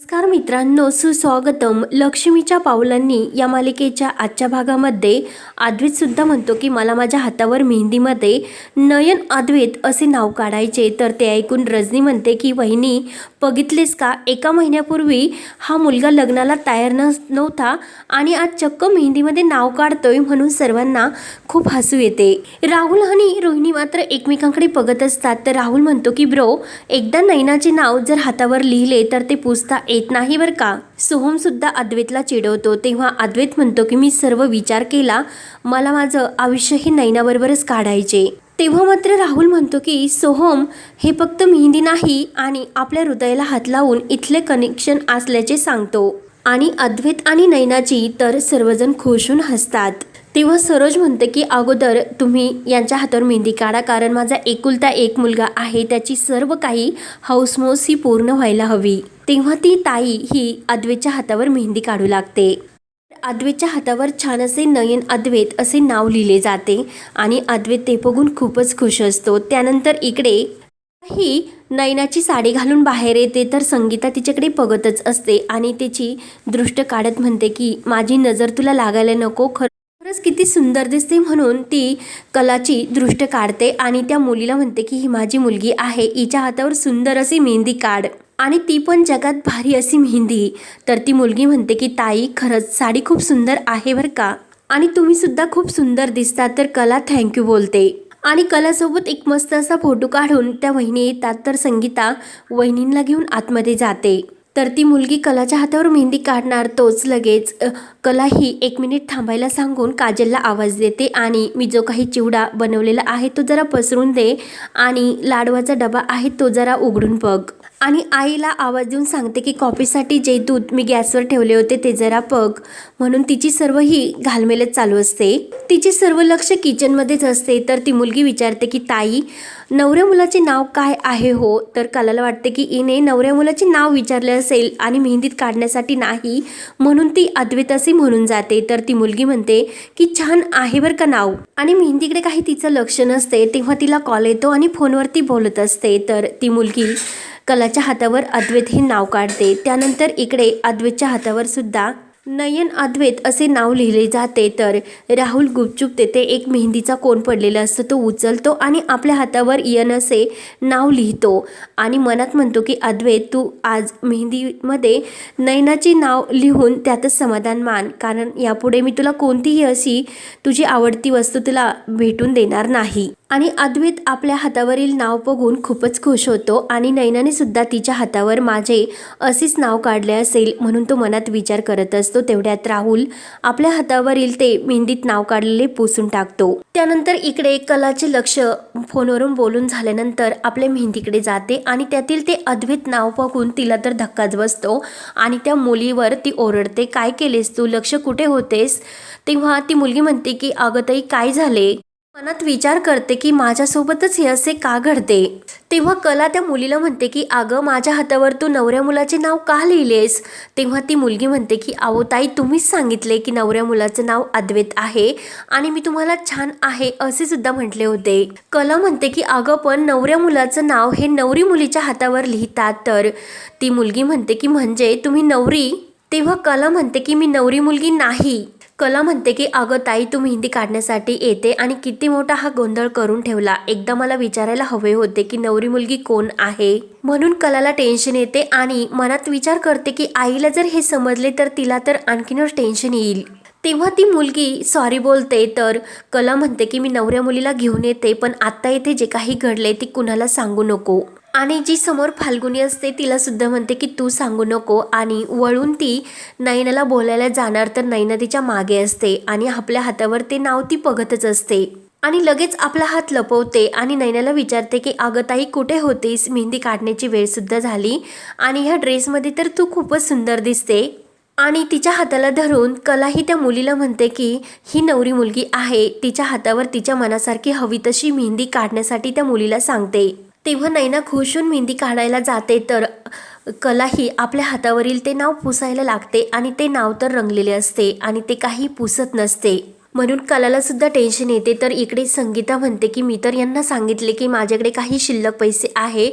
नमस्कार मित्रांनो सुस्वागतम. लक्ष्मीच्या पावलांनी या मालिकेच्या आजच्या भागामध्ये अद्वैत सुद्धा म्हणतो की मला माझ्या हातावर मेहंदीमध्ये नयन अद्वैत असे नाव काढायचे. तर ते ऐकून रजनी म्हणते की वहिनी बघितलेस का? एका महिन्यापूर्वी हा मुलगा लग्नाला तयार न नव्हता आणि आज चक्क मेहंदीमध्ये नाव काढतोय म्हणून सर्वांना खूप हसू येते. राहुल आणि रोहिणी मात्र एकमेकांकडे बघत असतात. तर राहुल म्हणतो की ब्रो एकदा नयनाचे नाव जर हातावर लिहिले तर ते पुसता येत नाही बरं का? सोहमसुद्धा अद्वैतला चिडवतो. तेव्हा अद्वैत म्हणतो की मी सर्व विचार केला. मला माझं आयुष्य हे नैनाबरोबरच काढायचे. तेव्हा मात्र राहुल म्हणतो की सोहम हे फक्त मेहंदी नाही आणि आपल्या हृदयाला हात लावून इथले कनेक्शन असल्याचे सांगतो. आणि अद्वैत आणि नैनाची तर सर्वजण खुश होऊन हसतात. तेव्हा सरोज म्हणते की अगोदर तुम्ही यांच्या हातावर मेहंदी काढा कारण माझा एकुलता एक मुलगा आहे. त्याची सर्व काही हौसमौस ही पूर्ण व्हायला हवी. तेव्हा ती ताई ही अद्वेच्या हातावर मेहंदी काढू लागते. अद्वेच्या हातावर छान असे नयन अद्वैत असे नाव लिहिले जाते आणि अद्वैत ते बघून खूपच खुश असतो. त्यानंतर इकडे ही नयनाची साडी घालून बाहेर येते तर संगीता तिच्याकडे बघतच असते आणि तिची दृष्ट काढत म्हणते की माझी नजर तुला लागायला नको खर खरंच किती सुंदर दिसते म्हणून ती कलाची दृष्ट काढते आणि त्या मुलीला म्हणते की ही माझी मुलगी आहे. हिच्या हातावर सुंदर अशी मेहंदी काढ. आणि ती पण जगात भारी अशी मेहंदी. तर ती मुलगी म्हणते की ताई खरंच साडी खूप सुंदर आहे बरं का? आणि तुम्ही सुद्धा खूप सुंदर दिसता तर कला थँक्यू बोलते. आणि कलासोबत एक मस्त असा फोटो काढून त्या वहिनी येतात तर संगीता वहिनींना घेऊन आतमध्ये जाते. तर ती मुलगी कलाच्या हातावर मेहंदी काढणार तोच लगेच. कला ही एक मिनिट थांबायला सांगून काजलला आवाज देते आणि मी जो काही चिवडा बनवलेला आहे तो जरा पसरून दे आणि लाडवाचा डबा आहे तो जरा उघडून बघ. आणि आईला आवाज देऊन सांगते की कॉफीसाठी जे दूध मी गॅसवर ठेवले होते ते जरा बघ. म्हणून तिची सर्व ही घालमेलच चालू असते. तिचे सर्व लक्ष किचनमध्येच असते. तर ती मुलगी विचारते की ताई नवऱ्या मुलाचे नाव काय आहे हो? तर कलाला वाटते की इने नवऱ्या मुलाचे नाव विचारले असेल आणि मेहंदीत काढण्यासाठी नाही म्हणून ती अद्वैत म्हणून जाते. तर ती मुलगी म्हणते की छान आहे बरं का नाव. आणि मेहंदीकडे काही तिचं लक्ष नसते तेव्हा तिला कॉल येतो आणि फोनवरती बोलत असते. तर ती मुलगी कलाच्या हातावर अद्वैत हे नाव काढते. त्यानंतर इकडे अद्वैतच्या हातावर सुद्धा नयन अद्वैत असे नाव लिहिले जाते. तर राहुल गुपचूप तेथे एक मेहंदीचा कोण पडलेला असतो तो उचलतो आणि आपल्या हातावर यन असे नाव लिहितो. आणि मनात म्हणतो की अद्वैत तू आज मेहंदीमध्ये नयनाचे नाव लिहून त्यातच समाधान मान. कारण यापुढे मी तुला कोणतीही अशी तुझी आवडती वस्तू तुला भेटून देणार नाही. आणि अद्वैत आपल्या हातावरील नाव बघून खूपच खुश होतो आणि नैनाने सुद्धा तिच्या हातावर माझे असेच नाव काढले असेल म्हणून तो मनात विचार करत असतो. तेवढ्यात राहुल आपल्या हातावरील ते मेहंदीत नाव काढलेले पुसून टाकतो. त्यानंतर इकडे कलाचे लक्ष फोनवरून बोलून झाल्यानंतर आपल्या मेहंदीकडे जाते आणि त्यातील ते अद्वैत नाव बघून तिला तर धक्काच बसतो आणि त्या मुलीवर ती ओरडते काय केलेस तू? लक्ष कुठे होतेस? तेव्हा ती मुलगी म्हणते की अगं ताई काय झाले? मनात विचार करते की माझ्यासोबतच हे असे का घडते? तेव्हा कला त्या मुलीला म्हणते की अगं माझ्या हातावर तू नवऱ्या मुलाचे नाव का लिहिलेस? तेव्हा ती मुलगी म्हणते की आहो ताई तुम्हीच सांगितले की नवऱ्या मुलाचं नाव अद्वैत आहे आणि मी तुम्हाला छान आहे असे सुद्धा म्हटले होते. कला म्हणते की अगं पण नवऱ्या मुलाचं नाव हे नवरी मुलीच्या हातावर लिहितात तर? ती मुलगी म्हणते की म्हणजे तुम्ही नवरी? तेव्हा कला म्हणते की मी नवरी मुलगी नाही. कला म्हणते की अगं ताई तू मेहंदी काढण्यासाठी येते आणि किती मोठा हा गोंधळ करून ठेवला. एकदा मला विचारायला हवे होते की नवरी मुलगी कोण आहे म्हणून कलाला टेन्शन येते आणि मनात विचार करते की आईला जर हे समजले तर तिला तर आणखीनच टेन्शन येईल. तेव्हा ती मुलगी सॉरी बोलते तर कला म्हणते की मी नवऱ्या मुलीला घेऊन येते पण आत्ता इथे जे काही घडले ते कुणाला सांगू नको. आणि जी समोर फाल्गुनी असते तिला सुद्धा म्हणते की तू सांगू नको. आणि वळून ती नयनाला बोलायला जाणार तर नयना तिच्यामागे असते आणि आपल्या हातावर ते नाव ती बघतच असते. आणि लगेच आपला हात लपवते आणि नैनाला विचारते की अगं ताई कुठे होतीस? मेहंदी काढण्याची वेळसुद्धा झाली आणि ह्या ड्रेसमध्ये तर तू खूपच सुंदर दिसते. आणि तिच्या हाताला धरून कलाही त्या मुलीला म्हणते की ही नवरी मुलगी आहे. तिच्या हातावर तिच्या मनासारखी हवी तशी मेहंदी काढण्यासाठी त्या मुलीला सांगते. तेव्हा नैना खुशून मेहंदी काढायला जाते तर कला ही आपल्या हातावरील ते नाव पुसायला लागते आणि ते नाव तर रंगलेले असते आणि ते काही पुसत नसते. म्हणून कलाला सुद्धा टेन्शन येते. तर इकडे संगीता म्हणते की मी तर यांना सांगितले की माझ्याकडे काही शिल्लक पैसे आहे.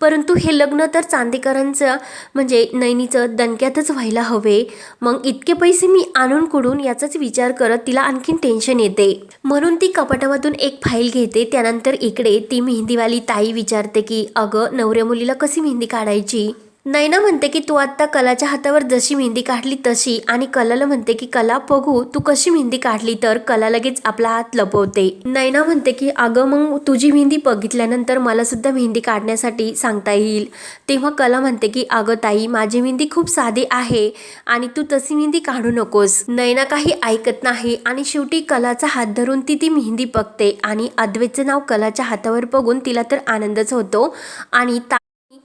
परंतु हे लग्न तर चांदेकरांचं म्हणजे नैनीचं दणक्यातच व्हायला हवे. मग इतके पैसे मी आणून कुडून याचाच विचार करत तिला आणखीन टेन्शन येते. म्हणून ती कपाटामधून एक फाईल घेते. त्यानंतर इकडे ती मेहंदीवाली ताई विचारते की अगं नवऱ्या मुलीला कशी मेहंदी काढायची? नैना म्हणते की तू आत्ता कलाच्या हातावर जशी मेहंदी काढली तशी आणि कलाला म्हणते की कला बघू तू कशी मेहंदी काढली तर कला लगेच आपला हात लपवते. नैना म्हणते की अगं मग तुझी मेहंदी बघितल्यानंतर मला सुद्धा मेहंदी काढण्यासाठी सांगता येईल. तेव्हा कला म्हणते की अगं ताई माझी मेहंदी खूप साधी आहे आणि तू तशी मेहंदी काढू नकोस. नैना काही ऐकत नाही आणि शेवटी कलाचा हात धरून ती ती मेहंदी बघते आणि अद्वेचं नाव कलाच्या हातावर बघून तिला तर आनंदच होतो आणि ता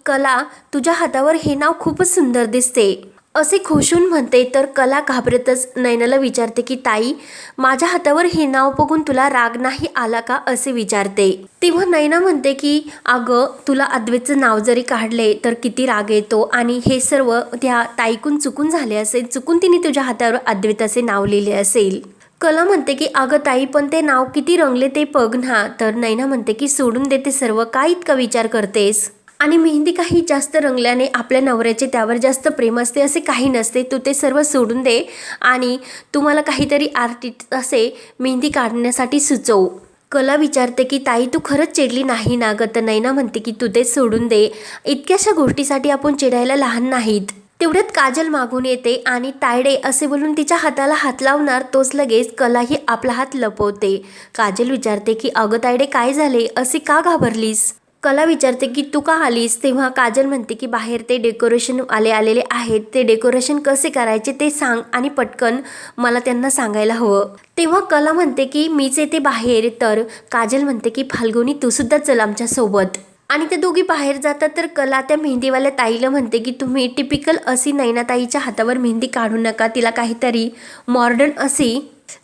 कला तुझ्या हातावर हे नाव खूपच सुंदर दिसते. असे खुशून म्हणते तर कला घाबरतच नैनाला विचारते की ताई माझ्या हातावर हे नाव बघून तुला राग नाही आला का असे विचारते. तेव्हा नैना म्हणते की अगं तुला अद्वैतचं नाव जरी काढले तर किती राग येतो. आणि हे सर्व त्या ताईकून चुकून झाले असेल चुकून तिने तुझ्या हातावर अद्वैत असे नाव लिहिले असेल. कला म्हणते की अगं ताई पण ते नाव किती रंगले ते बघ ना तर नैना म्हणते की सोडून देते सर्व. काय इतका विचार करतेस? आणि मेहंदी काही जास्त रंगल्याने आपल्या नवऱ्याचे त्यावर जास्त प्रेम असते असे काही नसते. तू ते सर्व सोडून दे आणि तुम्हाला काहीतरी आर्टिस्ट असे मेहंदी काढण्यासाठी सुचव. कला विचारते की ताई तू खरंच चिडली नाही ना गत तर नैना म्हणते की तू ते सोडून दे. इतक्याशा गोष्टीसाठी आपण चिडायला लहान नाहीत. तेवढ्यात काजल मागून येते आणि तायडे असे बोलून तिच्या हाताला हात लावणार तोच लगेच कलाही आपला हात लपवते. काजल विचारते की अगं तायडे काय झाले? असे का घाबरलीस? कला विचारते की तू का आलीस? तेव्हा काजल म्हणते की बाहेर ते डेकोरेशन आले आलेले आहेत. ते डेकोरेशन कसे करायचे ते सांग आणि पटकन मला त्यांना सांगायला हवं. तेव्हा कला म्हणते की मीच येते बाहेर. तर काजल म्हणते की फाल्गुनी तू सुद्धा चल आमच्यासोबत आणि ते दोघी बाहेर जातात. तर कला त्या मेहंदीवाल्या ताईला म्हणते की तुम्ही टिपिकल अशी नैनाताईच्या हातावर मेहंदी काढू नका. तिला काहीतरी मॉडर्न अशी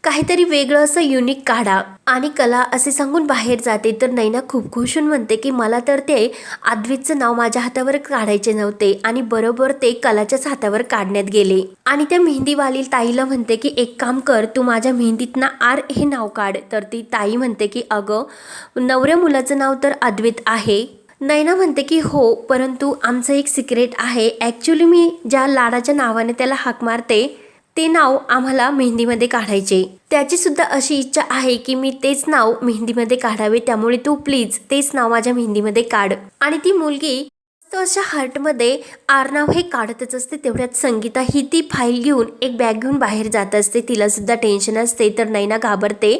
काहीतरी वेगळं असं युनिक काढा. आणि कला असे सांगून बाहेर जाते तर नैना खूप खुश होऊन म्हणते की मला तर ते आद्वितचं नाव माझ्या हातावर काढायचे नव्हते आणि बरोबर ते कलाच्याच हातावर काढण्यात गेले. आणि त्या मेहंदीवाली ताईला म्हणते की एक काम कर तू माझ्या मेहंदीतनं आर हे नाव काढ. तर ती ताई म्हणते की अगं नवऱ्या मुलाचं नाव तर अद्वित आहे. नैना म्हणते की हो परंतु आमचं एक सिक्रेट आहे. ॲक्च्युली मी ज्या लाडाच्या नावाने त्याला हाक मारते ते नाव आम्हाला मेहंदीमध्ये काढायचे. त्याची सुद्धा अशी इच्छा आहे की मी तेच नाव मेहंदीमध्ये काढावे. त्यामुळे तू प्लीज तेच नाव माझ्या मेहंदीमध्ये काढ. आणि ती मुलगी तो अशा हार्टमध्ये आरनाव हे काढतच असते तेवढ्यात संगीता ही ती फाईल घेऊन एक बॅग घेऊन बाहेर जात असते. तिलासुद्धा टेन्शन असते तर नैना घाबरते.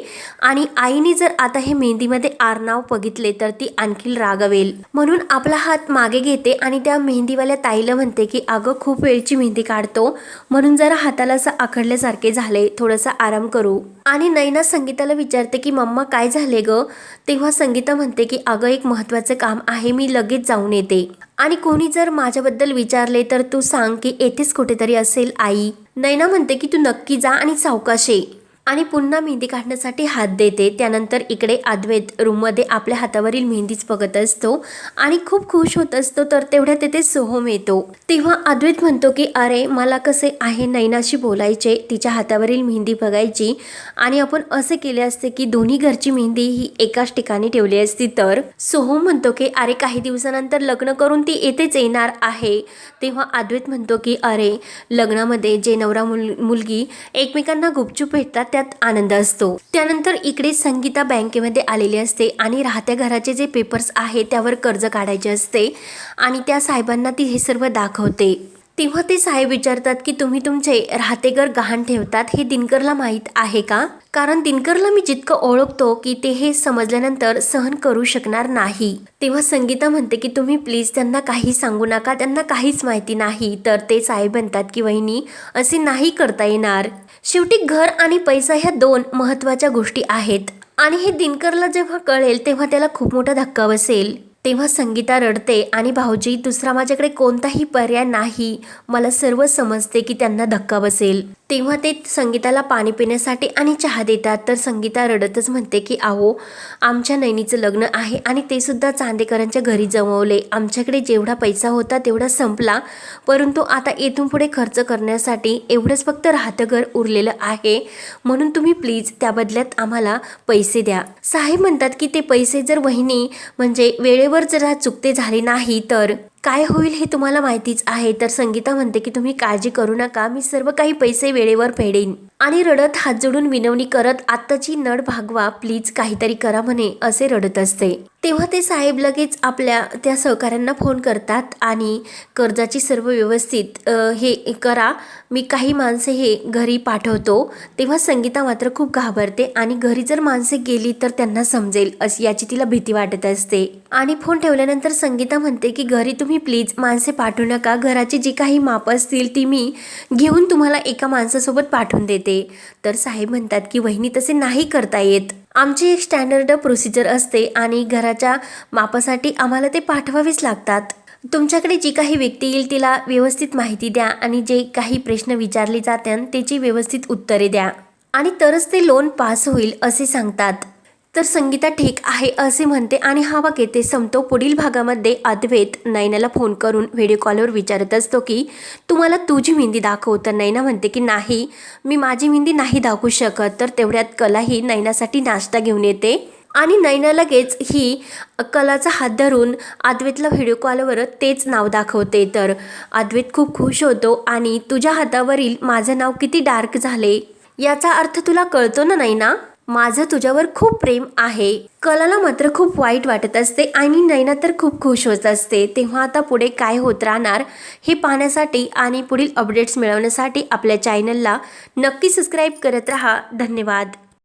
आणि आईने जर आता हे मेहंदीमध्ये आरनाव बघितले तर ती आणखी रागवेल. म्हणून आपला हात मागे घेते आणि त्या मेहंदीवाल्या ताईला म्हणते की अगं खूप वेळची मेहंदी काढतो म्हणून जरा हाताला असं आखडल्यासारखे झाले. थोडासा आराम करू. आणि नैना संगीताला विचारते की मम्मा काय झाले ग? तेव्हा संगीता म्हणते की अगं एक महत्त्वाचं काम आहे. मी लगेच जाऊन येते. आणि कोणी जर माझ्याबद्दल विचारले तर तू सांग की येथेच कुठेतरी असेल आई. नैना म्हणते की तू नक्की जा आणि सावकाशे आणि पुन्हा मेहंदी काढण्यासाठी हात देते. त्यानंतर इकडे अद्वैत रूममध्ये आपल्या हातावरील मेहंदीच बघत असतो आणि खूप खुश होत असतो तर तेवढ्या तेथे सोहम येतो. तेव्हा अद्वैत म्हणतो की अरे मला कसे आहे नैनाशी बोलायचे? तिच्या हातावरील मेहंदी बघायची. आणि आपण असे केले असते की दोन्ही घरची मेहंदी ही एकाच ठिकाणी ठेवली असती तर सोहम म्हणतो की अरे काही दिवसानंतर लग्न करून ती येथेच येणार आहे. तेव्हा अद्वैत म्हणतो की अरे लग्नामध्ये जे नवरा मुल मुलगी एकमेकांना गुपचूप भेटतात त्यात आनंद असतो. त्यानंतर इकडे संगीता बँकेमध्ये आलेली असते आणि राहत्या घराचे जे पेपर्स आहे त्यावर कर्ज काढायचे असते आणि त्या साहेबांना ती हे सर्व दाखवते. तेव्हा ते साहेब विचारतात की तुम्ही तुमचे राहते घर गहाण ठेवतात हे दिनकरला माहीत आहे का? कारण दिनकरला मी जितकं ओळखतो की ते हे समजल्यानंतर सहन करू शकणार नाही. तेव्हा संगीता म्हणते की तुम्ही प्लीज त्यांना काही सांगू नका त्यांना काहीच माहिती नाही. तर ते साहेब म्हणतात की वहिनी असे नाही करता येणार. शेवटी घर आणि पैसा ह्या दोन महत्त्वाच्या गोष्टी आहेत. आणि हे दिनकरला जेव्हा कळेल तेव्हा त्याला खूप मोठा धक्का बसेल. तेव्हा संगीता रडते आणि भाऊजी दुसरा माझ्याकडे कोणताही पर्याय नाही. मला सर्व समजते की त्यांना धक्का बसेल. तेव्हा ते संगीताला पाणी पिण्यासाठी आणि चहा देतात. तर संगीता रडतच म्हणते की आहो आमच्या नैनीचं लग्न आहे आणि ते सुद्धा चांदेकरांच्या घरी जमवले. आमच्याकडे जेवढा पैसा होता तेवढा संपला. परंतु आता येथून पुढे खर्च करण्यासाठी एवढंच फक्त राहतं घर उरलेलं आहे. म्हणून तुम्ही प्लीज त्या बदल्यात आम्हाला पैसे द्या. साहेब म्हणतात की ते पैसे जर वहिनी म्हणजे वेळेवर जर चुकते झाले नाही तर काय होईल हे तुम्हाला माहितीच आहे. तर संगीता म्हणते की तुम्ही काळजी करू नका. मी सर्व काही पैसे वेळेवर फेडेन. आणि रडत हात जोडून विनवणी करत आत्ताची नड भागवा. प्लीज काहीतरी करा म्हणे. असे रडत असते. तेव्हा ते साहेब लगेच आपल्या त्या सहकाऱ्यांना फोन करतात आणि कर्जाची सर्व व्यवस्थित हे करा मी काही माणसे हे घरी पाठवतो. तेव्हा संगीता मात्र खूप घाबरते आणि घरी जर माणसे गेली तर त्यांना समजेल अशी याची तिला भीती वाटत असते. आणि फोन ठेवल्यानंतर संगीता म्हणते की घरी तुम्ही प्लीज माणसे पाठवू नका घराची जी काही माप असतील ती मी घेऊन तुम्हाला एका माणसासोबत पाठवून देते. तर साहेब म्हणतात की वहिनी तसे नाही करता येत. आमची एक स्टँडर्ड प्रोसिजर असते आणि घराच्या मापासाठी आम्हाला ते पाठवावेच लागतात. तुमच्याकडे जी काही व्यक्ती येईल तिला व्यवस्थित माहिती द्या आणि जे काही प्रश्न विचारले जातात त्याची व्यवस्थित उत्तरे द्या. आणि तरच ते लोन पास होईल असे सांगतात. तर संगीता ठीक आहे असे म्हणते आणि हा वाक येथे संपतो पुढील भागामध्ये अद्वैत नैनाला फोन करून व्हिडिओ कॉलवर विचारत असतो की तुम्हाला तुझी मेहंदी दाखव? तर नैना म्हणते की नाही मी माझी मेहंदी नाही दाखवू शकत. तर तेवढ्यात कलाही नैनासाठी नाश्ता घेऊन येते. आणि नैना लगेच ही कलाचा हात धरून अद्वैतला व्हिडिओ कॉलवर तेच नाव दाखवते. तर अद्वैत खूप खुश होतो आणि तुझ्या हातावरील माझं नाव किती डार्क झाले? याचा अर्थ तुला कळतो ना नैना? माझं तुझ्यावर खूप प्रेम आहे. कलाला मात्र खूप वाईट वाटत असते आणि नैना तर खूप खुश होत असते. तेव्हा आता पुढे काय होत राहणार हे पाहण्यासाठी आणि पुढील अपडेट्स मिळवण्यासाठी आपल्या चॅनलला नक्की सबस्क्राईब करत राहा. धन्यवाद.